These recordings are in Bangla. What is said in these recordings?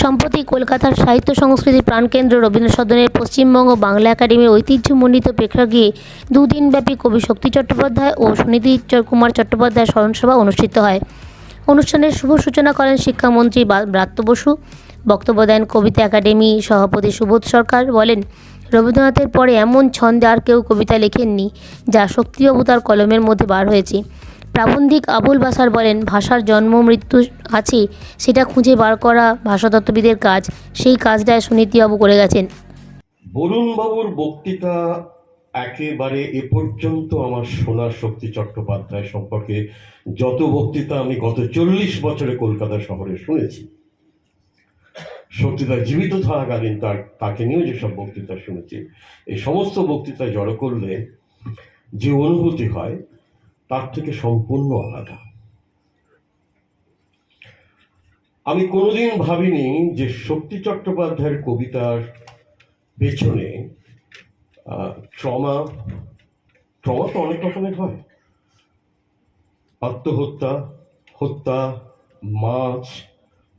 সম্প্রতি কলকাতার সাহিত্য সংস্কৃতির প্রাণকেন্দ্র রবীন্দ্র সদনের পশ্চিমবঙ্গ বাংলা একাডেমির ঐতিহ্যমণ্ডিত প্রেক্ষাগৃহে দুদিনব্যাপী কবি শক্তি চট্টোপাধ্যায় ও সুনীতি কুমার চট্টোপাধ্যায় স্মরণসভা অনুষ্ঠিত হয়। অনুষ্ঠানের শুভ সূচনা করেন শিক্ষামন্ত্রী ব্রাত্য বসু। বক্তব্য দেন কবিতা একাডেমি সভাপতি সুবোধ সরকার। বলেন, রবীন্দ্রনাথের পরে এমন ছন্দে আর কেউ কবিতা লেখেননি, যা শক্তিবাবু তার কলমের মধ্যে বার হয়েছে। প্রাবন্ধিক আবুল বাসার বলেন, ভাষার জন্ম, মৃত্যু আছে, সেটা খুঁজে বার করা ভাষাতত্ত্ববিদের কাজ। সেই কাজটায় সুনীতিবাবু করে গেছেন। বরুণবাবুর বক্তৃতা একেবারে এ পর্যন্ত আমার শোনা শক্তি চট্টোপাধ্যায় সম্পর্কে। যত বক্তৃতা আমি গত চল্লিশ বছরে কলকাতা শহরে শুনেছি শক্তিদা জীবিত থাকাকালীন তার, তাকে নিয়েও যেসব বক্তৃতা শুনেছি, এই সমস্ত বক্তৃতা জড়ো করলে যে অনুভূতি হয় তার থেকে সম্পূর্ণ আলাদা। আমি কোনোদিন ভাবিনি যে শক্তি চট্টোপাধ্যায়ের কবিতার পেছনে ট্রমা ট্রমা তো অনেক রকমের হয়। আত্মহত্যা, হত্যা, মাছ,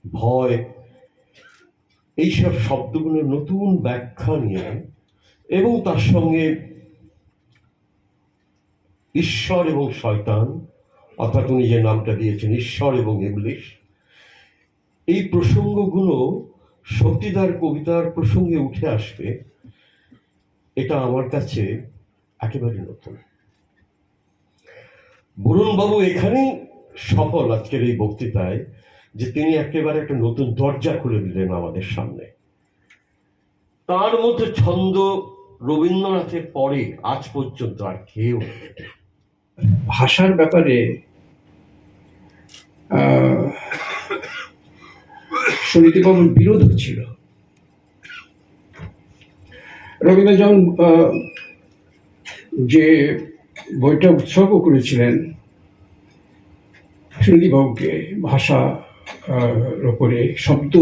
ভয়, এইসব শব্দগুলোর নতুন ব্যাখ্যা নিয়ে এবং তার সঙ্গে ঈশ্বর এবং শয়তান, অর্থাৎ উনি যে নামটা দিয়েছেন, ঈশ্বর এবং ইংলিশ এই প্রসঙ্গগুলো শক্তিদার কবিতার প্রসঙ্গে উঠে আসবে, এটা আমার কাছে একেবারে নতুন বরুণবাবু এখানেই সফল আজকের এই বক্তৃতায়, যে তিনি একেবারে একটা নতুন দরজা খুলে দিলেন আমাদের সামনে তার মধ্যে ছন্দ রবীন্দ্রনাথের পরে আজ পর্যন্ত আর কেউ। ভাষার ব্যাপারে সুনীতিবাবুর বিরোধ ছিল রবীন্দ্র আহ, যে বইটা উৎসর্গ করেছিলেন সুনীতিবাবুকে ভাষা ওপরে শব্দ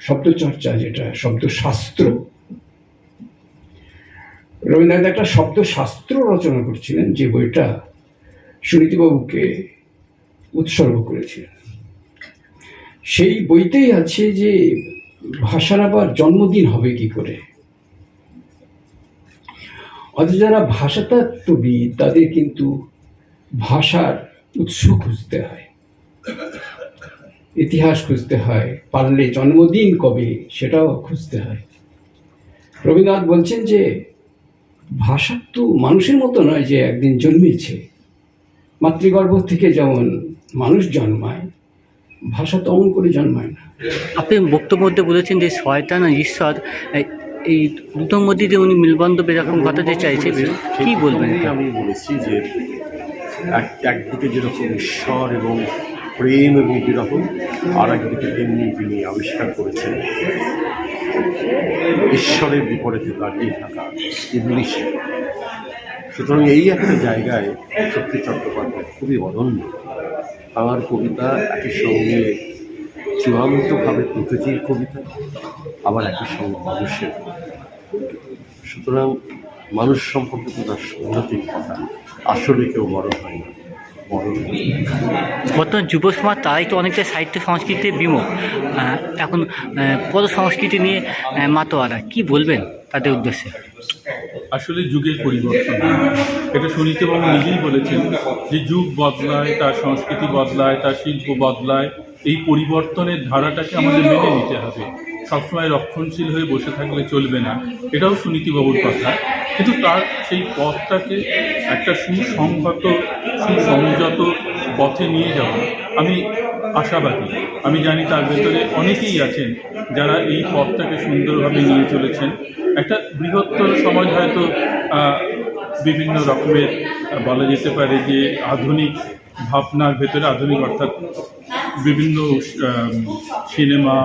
শব্দচর্চা যেটা শব্দশাস্ত্র রবীন্দ্রনাথ একটা শব্দশাস্ত্র রচনা করছিলেন যে বইটা সুনীতিবাবুকে উৎসর্গ করেছিলেন। সেই বইতেই আছে যে ভাষার আবার জন্মদিন হবে কি করে? অথচ যারা ভাষাতত্ত্ববিদ, তাদের কিন্তু ভাষার উৎস খুঁজতে হয়, ইতিহাস খুঁজতে হয়, পারলে জন্মদিন কবে সেটাও খুঁজতে হয়। রবীন্দ্রনাথ বলছেন যে ভাষা তো মানুষের মতো নয় যে একদিন জন্মেছে। মাতৃগর্ভ থেকে যেমন মানুষ জন্মায় ভাষা তো অমন করে জন্মায় না। আপনি বক্তব্য মধ্যে বলেছেন যে শয়তান আর ঈশ্বর এই- দুটোর মধ্যে যে উনি মিলবন্ধ এরকম ঘটাতে চাইছে কি বলবেন আমি বলেছি যে এক একদিকে যেরকম ঈশ্বর এবং প্রেম এবং বিরহ আর একদিকে তেমনি তিনি আবিষ্কার করেছেন। ঈশ্বরের বিপরীতে দাঁড়িয়ে থাকা ইংলিশ সুতরাং এই একটা জায়গায় শক্তি চট্টোপাধ্যায় খুবই অনন্য। আমার কবিতা একই সঙ্গে চূড়ান্তভাবে প্রকৃতির কবিতা, আবার একই সঙ্গে মানুষের সুতরাং মানুষ সম্পর্কে তো তার সাংঘাতিক কথা, আসলে কেউ বড় হয় না। বর্তমান যুব সমাজ তারাই তো অনেকটা সাহিত্য সংস্কৃতির বিমুখ। এখন পদ সংস্কৃতি নিয়ে মাতোয়ারা, কি বলবেন তাদের উদ্দেশ্যে? আসলে যুগের পরিবর্তন। এটা সুনীতিবাবু নিজেই বলেছেন যে যুগ বদলায়, তার সংস্কৃতি বদলায়, তার শিল্প বদলায়। এই পরিবর্তনের ধারাটাকে আমাদের মেনে নিতে হবে। সবসময় রক্ষণশীল হয়ে বসে থাকলে চলবে না। এটাও সুনীতিবাবুর কথা। কিন্তু তার সেই পথটাকে একটা সুসংহত, সুসংযত পথে নিয়ে যাওয়া আমি আশাবাদী। আমি জানি তার ভেতরে অনেকেই আছেন যারা এই পথটাকে সুন্দরভাবে নিয়ে চলেছেন। একটা বৃহত্তর সমাজ হয়তো বিভিন্ন রকমের, বলা যেতে পারে যে আধুনিক ভাবনার ভেতরে, আধুনিক অর্থাৎ বিভিন্ন সিনেমা,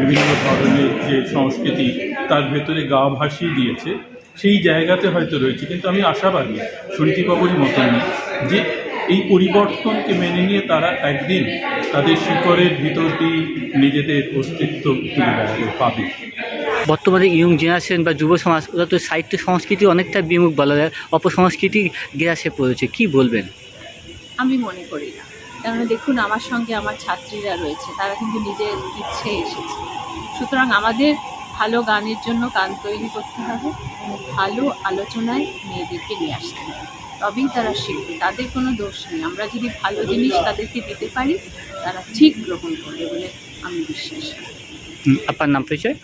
বিভিন্ন ধরনের যে সংস্কৃতি, তার ভেতরে গা ভাসিয়ে দিয়েছে। সেই জায়গাতে হয়তো রয়েছে কিন্তু আমি আশাবাদী সুনীতিবাবুরই মতন যে এই পরিবর্তনকে মেনে নিয়ে তারা একদিন তাদের শিকড়ের ভিতর দিয়ে নিজেদের অস্তিত্ব তুলে পাবে বর্তমানে ইয়ং জেনারেশন বা যুব সমাজ ওরা তো সাহিত্য সংস্কৃতি অনেকটা বিমুখ বলা যায় অপসংস্কৃতি গ্রাসে পড়েছে কি বলবেন? আমি মনে করি না কেননা দেখুন আমার সঙ্গে আমার ছাত্রীরা রয়েছে তারা কিন্তু নিজের ইচ্ছে এসেছে। সুতরাং আমাদের ভালো গানের জন্য গান তৈরি করতে হবে। ভালো আলোচনায় মেয়েদেরকে নিয়ে আসতে হবে। তবেই তারা শিখবে। তাদের কোনো দোষ নেই। আমরা যদি ভালো জিনিস তাদেরকে দিতে পারি তারা ঠিক গ্রহণ করবে বলে আমি বিশ্বাস। আপনার নাম পরিচয়?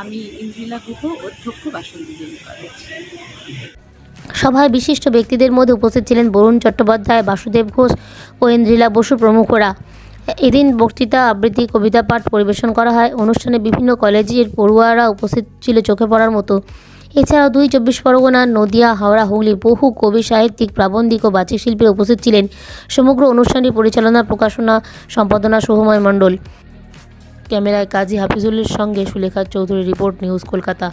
আমি ইন্দ্রিলা গুহ অধ্যক্ষ বাসন্তী দেবী কলেজ। সভায় বিশিষ্ট ব্যক্তিদের মধ্যে উপস্থিত ছিলেন বরুণ চট্টোপাধ্যায় বাসুদেব ঘোষ ও ইন্দ্রিলা বসু প্রমুখরা। এদিন বক্তৃতা, আবৃত্তি, কবিতা, পাঠ পরিবেশন করা হয়। অনুষ্ঠানে বিভিন্ন কলেজের পড়ুয়ারা উপস্থিত ছিল চোখে পড়ার মতো। এছাড়াও দুই চব্বিশ পরগনা, নদিয়া, হাওড়া, হুগলি বহু কবি সাহিত্যিক, প্রাবন্ধিক ও বাচিক শিল্পীরা উপস্থিত ছিলেন। সমগ্র অনুষ্ঠানটি পরিচালনা, প্রকাশনা, সম্পাদনা শুভময় মণ্ডল। ক্যামেরায় কাজী হাফিজুলের সঙ্গে সুলেখা চৌধুরী রিপোর্ট, নিউজ কলকাতা।